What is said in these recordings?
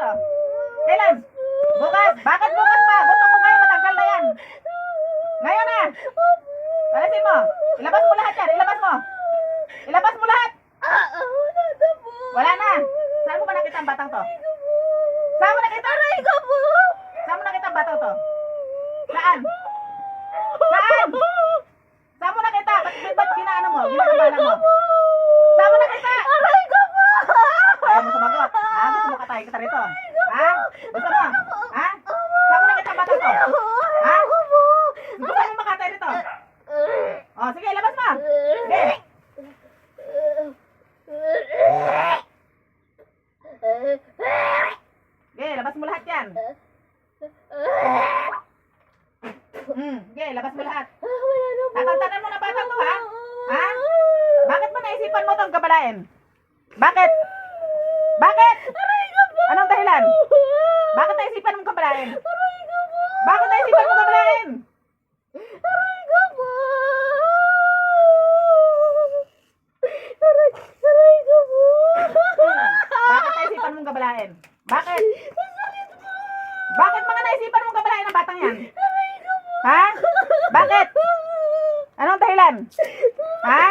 rito? Kailan? Bukas! Bakit bukas pa? Gusto ko ngayon, matagal na yan. Ngayon na! Alisin mo! Ilabas mo lahat yan! Ilabas mo! Ilabas mo lahat! Wala na! Saan mo ba nakita ang batang to? Saan mo nakita? Aray ko po! Saan mo nakita ang batang to? Saan? Saan? Saan mo nakita? Ba't, ba't ginaano mo? Ginagabala mo? Saan mo nakita? Aray ko po! Ayaw mo sumagot. Katay kita rito? Ha? Gusto mo? Ha? Saan mo nakita ang batang to? Ha? Gusto mo makatay rito? O, sige, labas mo! Sige! Sige, labas mo lahat yan. Hmm, sige, labas mo lahat. Tatantanan mo na bata to, ha? Ha? Bakit mo naisipan mo itong gabalain? Bakit? Bakit? Anong dahilan? Bakit naisipan mo gabalain? Bakit naisipan mo gabalain? Bakit naisipan mong gabalain? Bakit? Bakit mga naisipan mong gabalain ang batang yan? Ha? Bakit? Anong dahilan? Ha?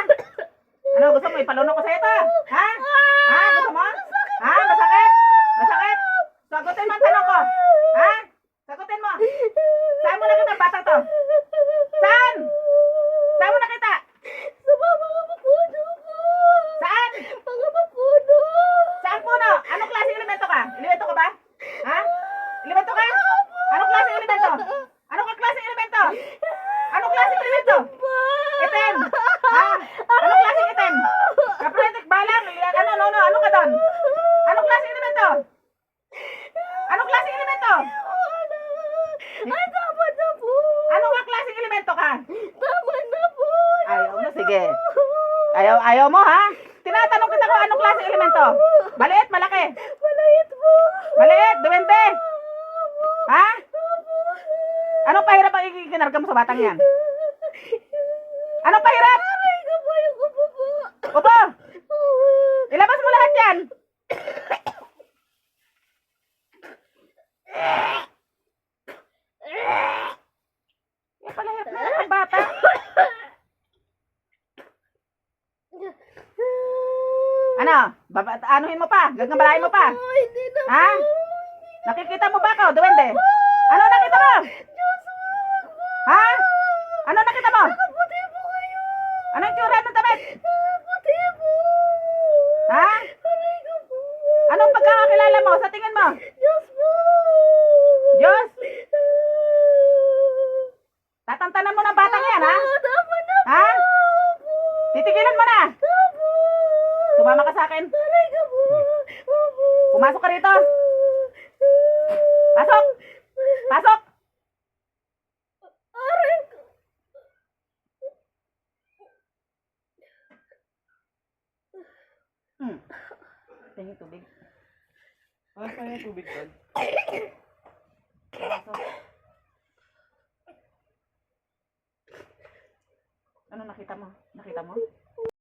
Ano gusto mo ipalunok ko sa ito? Ha? Ha? Gusto mo? Ha? Masakit? Ka? Elemento ka ba? Ha? Elemento ka? Anong klaseng elemento? Anong klaseng elemento? Anong klaseng elemento? Itim! Ha? Anong klaseng itim? Kapretik balang? Ano, ano, ano? Ano ka doon? Anong klaseng elemento? Anong klaseng elemento? Anong nga klaseng elemento ka? Ayaw na, sige. Ayaw, ayaw mo, ha? Tinatanong kita kung anong klaseng elemento. Maliit, malaki. Maliit, duwende. Ha? Anong pahirap ang ikinarga mo sa batang yan? Anong pahirap? Upo! Ilabas mo lahat yan! Yan pala hirap na ang bata. Ano? Baba, anuhin mo pa? Gagambalain mo pa? Ha? Nakikita mo ba ako, duwende? Ano nakita mo? Ha? Ano nakita mo? Anong tsura ng damit? Ha? Anong pagkakakilala mo sa tingin mo? Diyos? Tatantanan mo ng batang yan, ha? Ha? Titigilan mo na. Sumama ka sa akin. Pumasok ka rito. Pasok! Pasok! Hmm. Tingin tubig. Ano pa yung tubig doon? Ano nakita mo? Nakita mo?